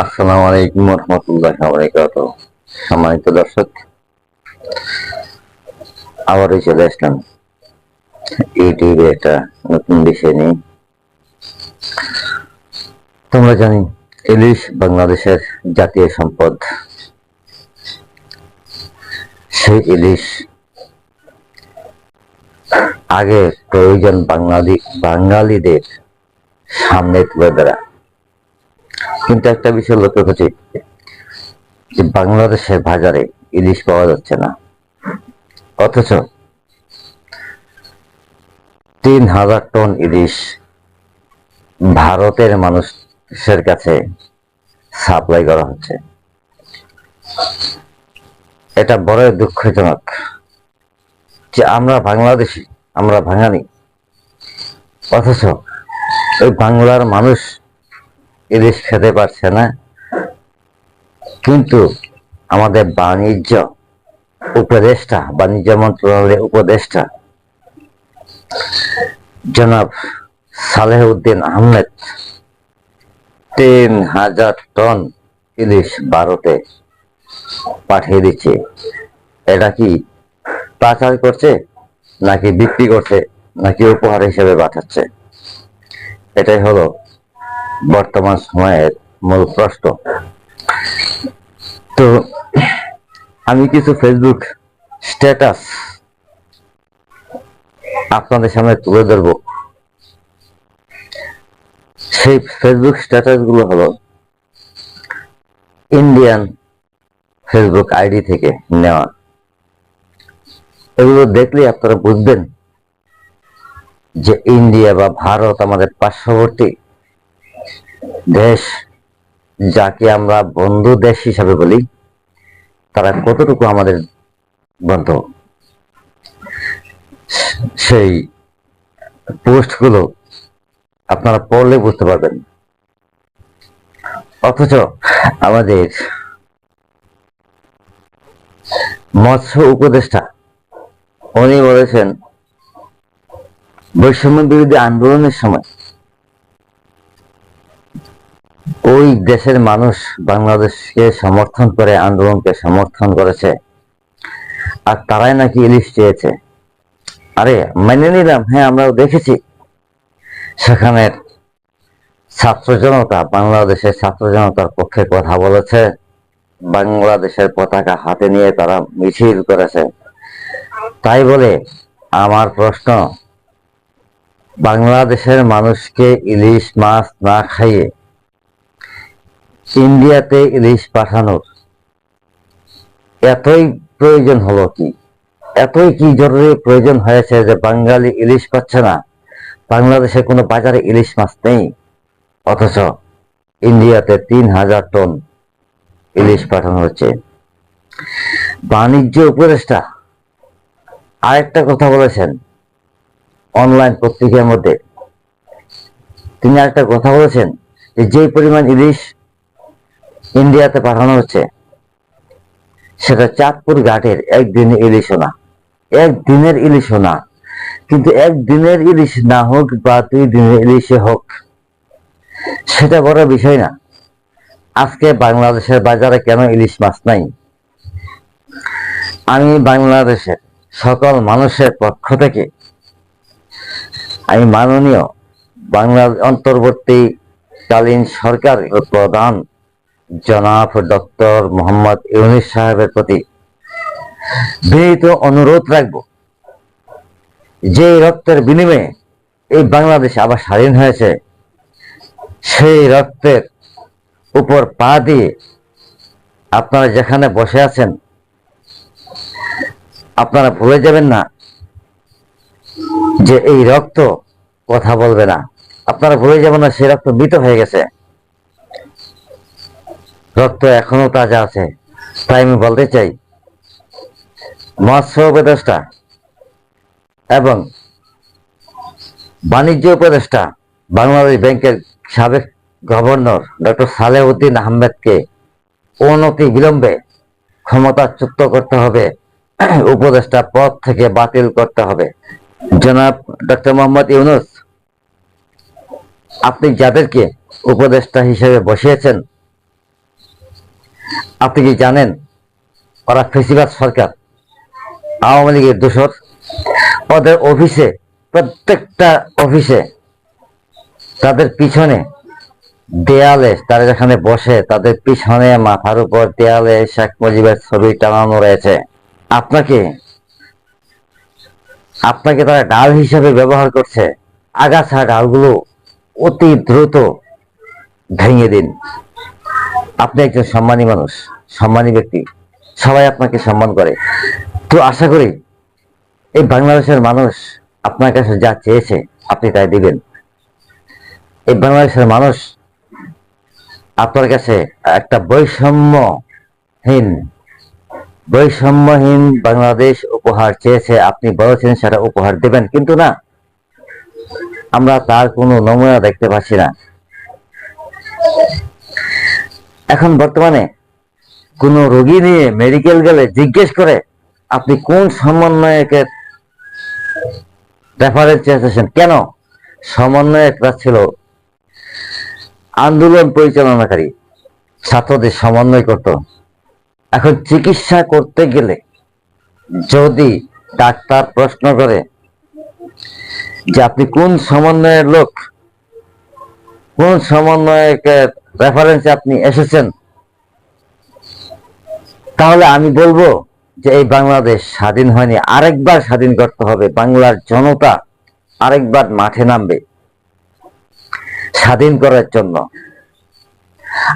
আসসালামু আলাইকুম রহমতুল্লাহ বরকাত সম্মানিত দর্শক আবারও চলে আসলাম। ইউটিউবে একটা নতুন বিষয় নিয়ে। তোমরা জানি, ইলিশ বাংলাদেশের জাতীয় সম্পদ। সেই ইলিশ আগে প্রয়োজন বাঙালি বাঙালিদের সামনে তুলে ধরা। কিন্তু একটা বিষয় লক্ষ্য করছি, যে বাংলাদেশের বাজারে ইলিশ পাওয়া যাচ্ছে না। অথচ তিন হাজার টন ইলিশ ভারতের মানুষের কাছে সাপ্লাই করা হচ্ছে। এটা বড় দুঃখজনক যে আমরা বাংলাদেশি, আমরা বাঙালি, অথচ ওই বাংলার মানুষ ইলিশ খেতে পারছে না। কিন্তু আমাদের বাণিজ্য উপদেষ্টা, বাণিজ্য মন্ত্রণালয়ের উপদেষ্টা জনাব সালেহ উদ্দিন আহমেদ তিন হাজার টন ইলিশ ভারতে পাঠিয়ে দিচ্ছে। এটা কি পাচার করছে নাকি বিক্রি করছে নাকি উপহার হিসেবে পাঠাচ্ছে? এটাই হলো বর্তমান সময়ের মূল প্রশ্ন। তো, আমি কিছু ফেসবুক স্ট্যাটাস আপনাদের সামনে তুলে ধরব। সেই ফেসবুক স্ট্যাটাসগুলো হলো ইন্ডিয়ান ফেসবুক আইডি থেকে নেওয়া। এগুলো দেখলে আপনারা বুঝবেন যে ইন্ডিয়া বা ভারত আমাদের পার্শ্ববর্তী দেশ যাকে আমরা বন্ধু দেশ হিসাবে বলি, তারা কতটুকু আমাদের বন্ধু? সেই পোস্টগুলো আপনারা পড়লে বুঝতে পারবেন। অথচ আমাদের মৎস্য উপদেষ্টা, উনি বলেছেন, বৈষম্য বিরোধী আন্দোলনের সময় ওই দেশের মানুষ বাংলাদেশকে সমর্থন করে, আন্দোলনকে সমর্থন করেছে। আর তারাই নাকি ইলিশ চেয়েছে। আরে, মেনে নিলাম হ্যাঁ আমরাও দেখেছি। সেখানে ছাত্র জনতা, বাংলাদেশের ছাত্র জনতার পক্ষে কথা বলেছে। বাংলাদেশের পতাকা হাতে নিয়ে তারা মিছিল করেছে। তাই বলে আমার প্রশ্ন, বাংলাদেশের মানুষকে ইলিশ মাছ না খাইয়ে ইন্ডিয়াতে ইলিশ পাঠানোর। এতই প্রয়োজন হলো কি? এতই কি জরুরি প্রয়োজন হয়েছে যে বাঙালি ইলিশ পাচ্ছে না? বাংলাদেশে কোনো বাজারে ইলিশ মাছ নেই। অথচ ইন্ডিয়াতে তিন হাজার টন ইলিশ পাঠানো হচ্ছে বাণিজ্য উপদেষ্টা আরেকটা কথা বলেছেন অনলাইন পত্রিকার মধ্যে। তিনি আরেকটা কথা বলেছেন যে পরিমাণ ইলিশ ইন্ডিয়াতে পাঠানো হচ্ছে। সেটা চাঁদপুর ঘাটের একদিনে ইলিশও না একদিনের ইলিশও না কিন্তু একদিনের ইলিশ না হোক বা দুই দিনের ইলিশে হোক, সেটা বড় বিষয় না। আজকে বাংলাদেশের বাজারে কেন ইলিশ মাছ নাই? আমি বাংলাদেশের সকল মানুষের পক্ষ থেকে আমি মাননীয় বাংলা অন্তর্বর্তীকালীন সরকার প্রধান জনাব ডক্টর মোহাম্মদ ইউনিস সাহেবের প্রতি বিনীত অনুরোধ রাখব যে রক্তের বিনিময়ে এই বাংলাদেশ আবার স্বাধীন হয়েছে, সেই রক্তের উপর পা দিয়ে আপনারা যেখানে বসে আছেন, আপনারা ভুলে যাবেন না যে এই রক্ত কথা বলবে না। আপনারা ভুলে যাবেন না সেই রক্ত মৃত হয়ে গেছে। রক্ত এখনও তাজা আছে। তাই আমি বলতে চাই, মৎস্য উপদেষ্টা এবং বাণিজ্য উপদেষ্টা বাংলাদেশ ব্যাংকের সাবেক গভর্নর ডক্টর সালেহউদ্দিন আহমেদকে অনতি বিলম্বে ক্ষমতাচ্যুত করতে হবে, উপদেষ্টা পদ থেকে বাতিল করতে হবে। জনাব ডক্টর মোহাম্মদ ইউনুস, আপনি যাদেরকে উপদেষ্টা হিসেবে বসিয়েছেন আপনি কি জানেন ওরা ফেসিবাদ সরকার? আওয়ামী লীগের দোষর। ওদের অফিসে, প্রত্যেকটা অফিসে তাদের পিছনে দেয়ালে, তারা যেখানে বসে, তাদের পিছনে মাথার উপর দেয়ালে শেখ মুজিবের ছবি টাঙানো রয়েছে। আপনাকে আপনাকে তারা ডাল হিসেবে ব্যবহার করছে। আগাছা ডালগুলো অতি দ্রুত ভেঙে দিন। আপনি একজন সম্মানী মানুষ, সম্মানী ব্যক্তি। সবাই আপনাকে সম্মান করে। তো আশা করি এই বাংলাদেশের মানুষ আপনার কাছে যা চেয়েছে, আপনি তাই দিবেন। এই বাংলাদেশের মানুষ আপনার কাছে একটা বৈষম্যহীন বৈষম্যহীন বাংলাদেশ উপহার চেয়েছে। আপনি বলেছেন সেটা উপহার দেবেন। কিন্তু না, আমরা তার কোনো নমুনা দেখতে পাচ্ছি না। এখন বর্তমানে কোন রোগী নিয়ে মেডিকেল গেলে জিজ্ঞেস করে, আপনি কোন সমন্বয়কের রেফারেন্স চেয়েছেন কেন? সমন্বয়করা ছিল আন্দোলন পরিচালনাকারী, ছাত্রদের সমন্বয় করত। এখন চিকিৎসা করতে গেলে যদি ডাক্তার প্রশ্ন করে যে আপনি কোন সমন্বয়ের লোক, কোন সমন্বয়কের রেফারেন্সে আপনি এসেছেন। তাহলে আমি বলব যে এই বাংলাদেশ স্বাধীন হয়নি, আরেকবার স্বাধীন করতে হবে। বাংলার জনতা আরেকবার মাঠে নামবে স্বাধীন করার জন্য।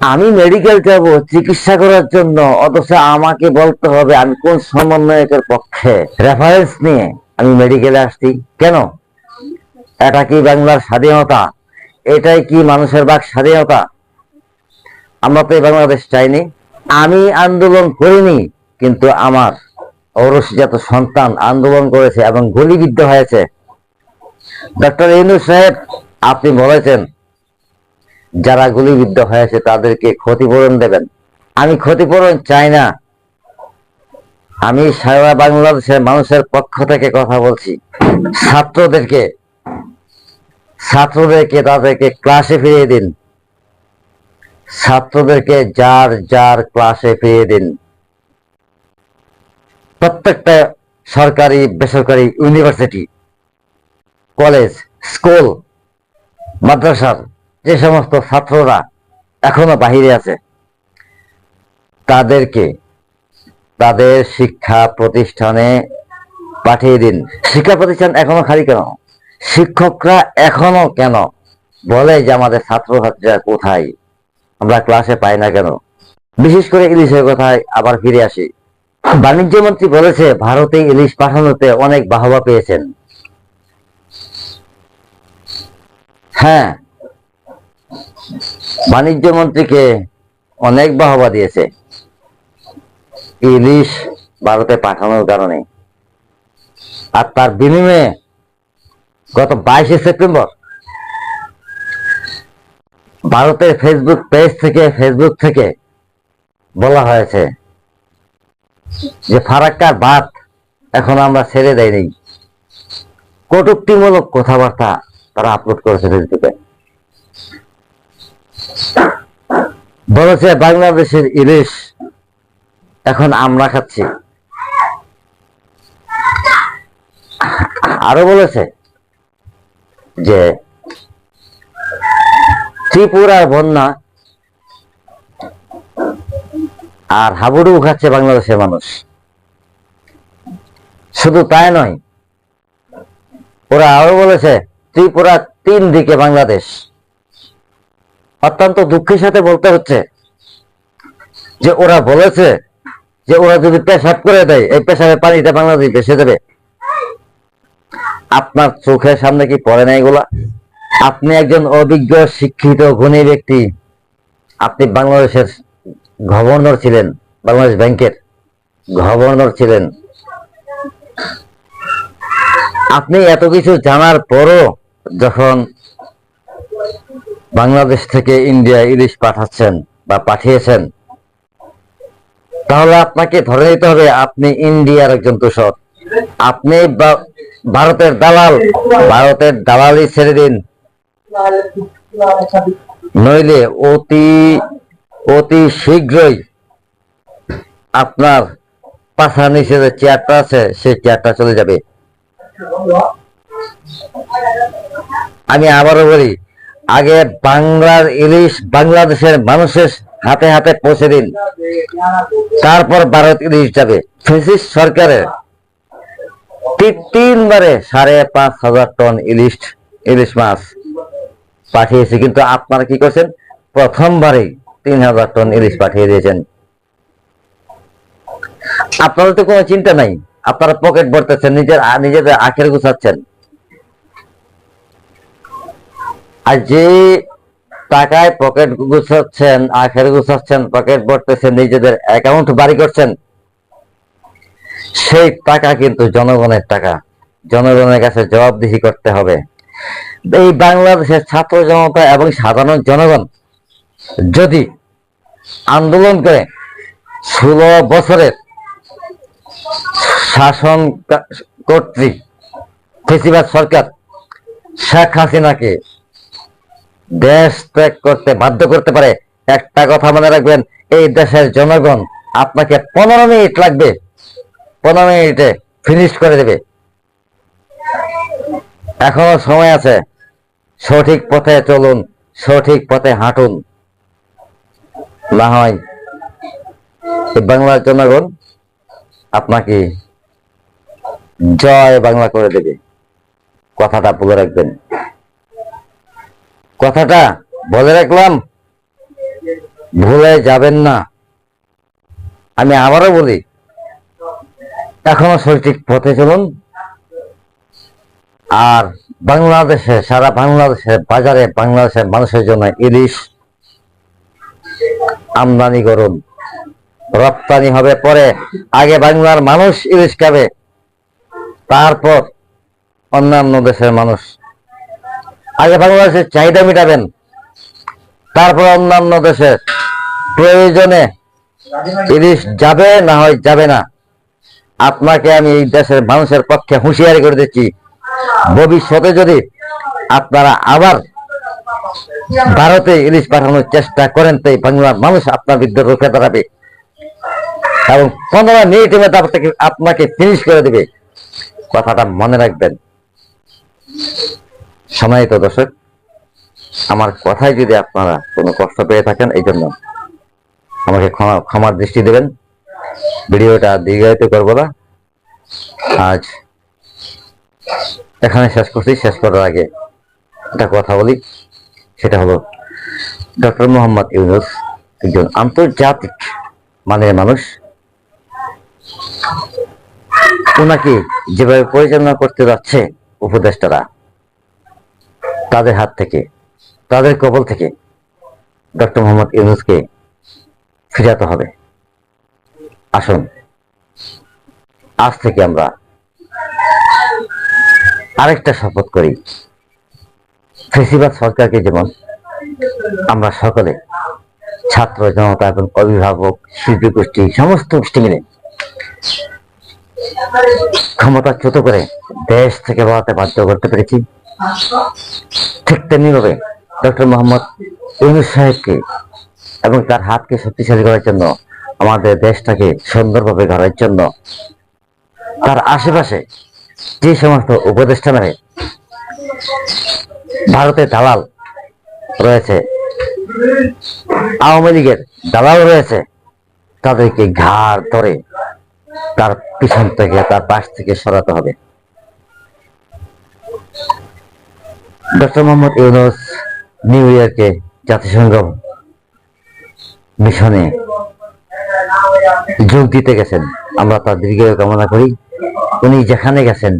আমি মেডিকেল যাব, চিকিৎসা করার জন্য, অথচ আমাকে বলতে হবে আমি কোন সমন্বয়কের পক্ষে। রেফারেন্স নিয়ে আমি মেডিকেলে আসছি। কেন? এটা কি বাংলার স্বাধীনতা? এটাই কি মানুষের বাক স্বাধীনতা? আমরা তো এই বাংলাদেশ চাইনি। আমি আন্দোলন করিনি, কিন্তু আমার ঔরসজাত সন্তান আন্দোলন করেছে এবং গুলিবিদ্ধ হয়েছে। ডক্টর ইনু সাহেব, আপনি বলেছেন, যারা গুলিবিদ্ধ হয়েছে তাদেরকে ক্ষতিপূরণ দেবেন। আমি ক্ষতিপূরণ চাই না। আমি সারা বাংলাদেশের মানুষের পক্ষ থেকে কথা বলছি। ছাত্রদেরকে ছাত্রদেরকে তাদেরকে ক্লাসে ফিরিয়ে দিন। ছাত্রদেরকে যার যার ক্লাসে ফিরিয়ে দিন। প্রত্যেকটা সরকারি, বেসরকারি ইউনিভার্সিটি কলেজ স্কুল মাদ্রাসার যে সমস্ত ছাত্ররা এখনও বাহিরে আছে, তাদেরকে তাদের শিক্ষা প্রতিষ্ঠানে পাঠিয়ে দিন। শিক্ষা প্রতিষ্ঠান এখনও খালি কেন? শিক্ষকরা এখনও কেন? বলে যে আমাদের ছাত্রছাত্রীরা কোথায়? আমরা ক্লাসে পাই না কেন? বিশেষ করে ইলিশের কথায় আবার ফিরে আসি। বাণিজ্য মন্ত্রী বলেছে, ভারতে ইলিশ পাঠানোতে অনেক বাহবা পেয়েছেন। হ্যাঁ বাণিজ্য মন্ত্রীকে অনেক বাহবা দিয়েছে। ইলিশ ভারতে পাঠানোর কারণে। আর তার বিনিময়ে গত বাইশে সেপ্টেম্বর ভারতের ফেসবুক পেজ থেকে ফেসবুক থেকে বলা হয়েছে যে ফারাক্কার বাদ এখন আমরা ছেড়ে দেয়নি। কটুক্তিমূলক কথাবার্তা তারা আপলোড করেছে ফেসবুকে বলেছে, বাংলাদেশের ইলিশ এখন আমরা খাচ্ছি। আরও বলেছে যে ত্রিপুরার বন্যা আর হাবুডুবু খাচ্ছে বাংলাদেশের মানুষ। শুধু তাই নয়, ওরা আরও বলেছে, ত্রিপুরা তিন দিকে বাংলাদেশ। অত্যন্ত দুঃখের সাথে বলতে হচ্ছে যে ওরা বলেছে যে ওরা যদি পেশাব করে দেয়, এই পেশাবের পানিটা বাংলাদেশ ভেসে দেবে আপনার চোখের সামনে কি পড়ে না এগুলা? আপনি একজন অভিজ্ঞ, শিক্ষিত গুণী ব্যক্তি। আপনি বাংলাদেশের গভর্নর ছিলেন, বাংলাদেশ ব্যাংকের গভর্নর ছিলেন। আপনি এত কিছু জানার পরও যখন বাংলাদেশ থেকে ইন্ডিয়া ইলিশ পাঠাচ্ছেন বা পাঠিয়েছেন, তাহলে আপনাকে ধরে নিতে হবে আপনি ইন্ডিয়ার একজন দূষক আপনি ভারতের দালাল, ভারতের দালালই ছেড়ে দিন। নইলে অতি অতি শীঘ্রই আপনার পাশার নিচে যে চেয়ারটা আছে, সেই চেয়ারটা চলে যাবে। আমি আবারও বলি, আগে বাংলার ইলিশ বাংলাদেশের মানুষের হাতে হাতে পৌঁছে দিন। তারপর ভারত ইলিশ যাবে। ফেসিস সরকারের তিনবারে সাড়ে পাঁচ হাজার টন ইলিশ ইলিশ মাছ। পাঠিয়েছে, কিন্তু আপনারা কি করছেন? প্রথমবারেই তিন হাজার টন ইলিশ পাঠিয়ে দিয়েছেন। আপনাদের তো কোনো চিন্তা নাই, আপনারা পকেট ভরতেছেন, নিজের নিজেদের আখের গুছাচ্ছেন। আর যে টাকায় পকেট গুছাচ্ছেন, আখের গুছাচ্ছেন, পকেট ভরতেছেন, নিজেদের অ্যাকাউন্ট বাড়ি করছেন, সেই টাকা কিন্তু জনগণের টাকা। জনগণের কাছে জবাবদিহি করতে হবে। এই বাংলাদেশের ছাত্র জনতা এবং সাধারণ জনগণ যদি আন্দোলন করে ষোলো বছরের শাসন কর্তৃক ফেসিবাদ সরকার শেখ হাসিনাকে দেশ ত্যাগ করতে বাধ্য করতে পারে, একটা কথা মনে রাখবেন, এই দেশের জনগণ আপনাকে পনেরো মিনিট লাগবে, পনেরো মিনিটে ফিনিশ করে দেবে। এখনও সময় আছে। সঠিক পথে চলুন, সঠিক পথে হাঁটুন। না হয় বাংলার জনগণ আপনাকে জয় বাংলা করে দেবে। কথাটা বলে রাখবেন। কথাটা বলে রাখলাম, ভুলে যাবেন না। আমি আবারও বলি, এখনও সঠিক পথে চলুন, আর বাংলাদেশে, সারা বাংলাদেশের বাজারে বাংলাদেশের মানুষের জন্য ইলিশ আমদানি করুন। রপ্তানি হবে পরে। আগে বাংলার মানুষ ইলিশ খাবে, তারপর অন্যান্য দেশের মানুষ। আগে বাংলাদেশের চাহিদা মেটাবেন, তারপর অন্যান্য দেশের প্রয়োজনে ইলিশ যাবে না হয় যাবে না। আপনাকে আমি এই দেশের মানুষের পক্ষে হুঁশিয়ারি করে দিচ্ছি ভবিষ্যতে যদি আপনারা আবার ভারতে ইলিশ পাঠানোর চেষ্টা করেন তো এই বাংলার মানুষ আপনার বিরুদ্ধে রুখে দাঁড়াবে। এবং পনেরো মিনিটের মধ্যে আপনাকে আপনাকে ফিনিশ করে দেবে। কথাটা মনে রাখবেন। সম্মানিত দর্শক। আমার কথায় যদি আপনারা কোনো কষ্ট পেয়ে থাকেন, এই জন্য আমাকে ক্ষমা ক্ষমার দৃষ্টি দেবেন। ভিডিওটা দীর্ঘায়িত করব না। আজ এখানে শেষ করছি, শেষ করার আগে একটা কথা বলি, সেটা হলো ডক্টর মোহাম্মদ ইউনুস একজন আন্তর্জাতিক মানের মানুষ। ওনাকে যেভাবে পরিচালনা করতে যাচ্ছে উপদেষ্টারা, তাদের হাত থেকে, তাদের কবল থেকে ডক্টর মোহাম্মদ ইউনুসকে ফিরাতে হবে। আসুন, আজ থেকে আমরা আরেকটা শপথ করি। ফেসিবাদ সরকারকে যেমন আমরা সকলে, ছাত্র জনতা এবং অভিভাবক শিল্পী গোষ্ঠী সমস্ত গোষ্ঠী মিলে ক্ষমতাচ্যুত করে দেশ থেকে বাড়াতে বাধ্য করতে পেরেছি। ঠিক তেমনি ভাবে ডক্টর মোহাম্মদ ইউনুস সাহেবকে এবং তার হাতকে শক্তিশালী করার জন্য, আমাদের দেশটাকে সুন্দরভাবে গড়ার জন্য তার আশেপাশে যে সমস্ত উপদেষ্টা নামে ভারতের দালাল রয়েছে, আওয়ামী লীগের দালাল রয়েছে, তাদেরকে ঘাড় ধরে তার পিছন থেকে, তার পাশ থেকে সরাতে হবে। ডক্টর মোহাম্মদ ইউনুস নিউ ইয়র্কে জাতিসংঘ মিশনে যোগ দিতে গেছেন। আমরা তার দীর্ঘ কামনা করি। উনি যেখানে গেছেন,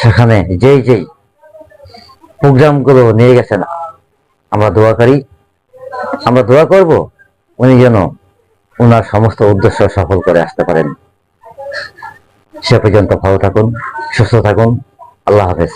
সেখানে যেই যেই প্রোগ্রামগুলো নিয়ে গেছেন, আমরা দোয়া করি। আমরা দোয়া করব উনি যেন ওনার সমস্ত উদ্দেশ্য সফল করে আসতে পারেন। সে পর্যন্ত ভালো থাকুন, সুস্থ থাকুন। আল্লাহ হাফেজ।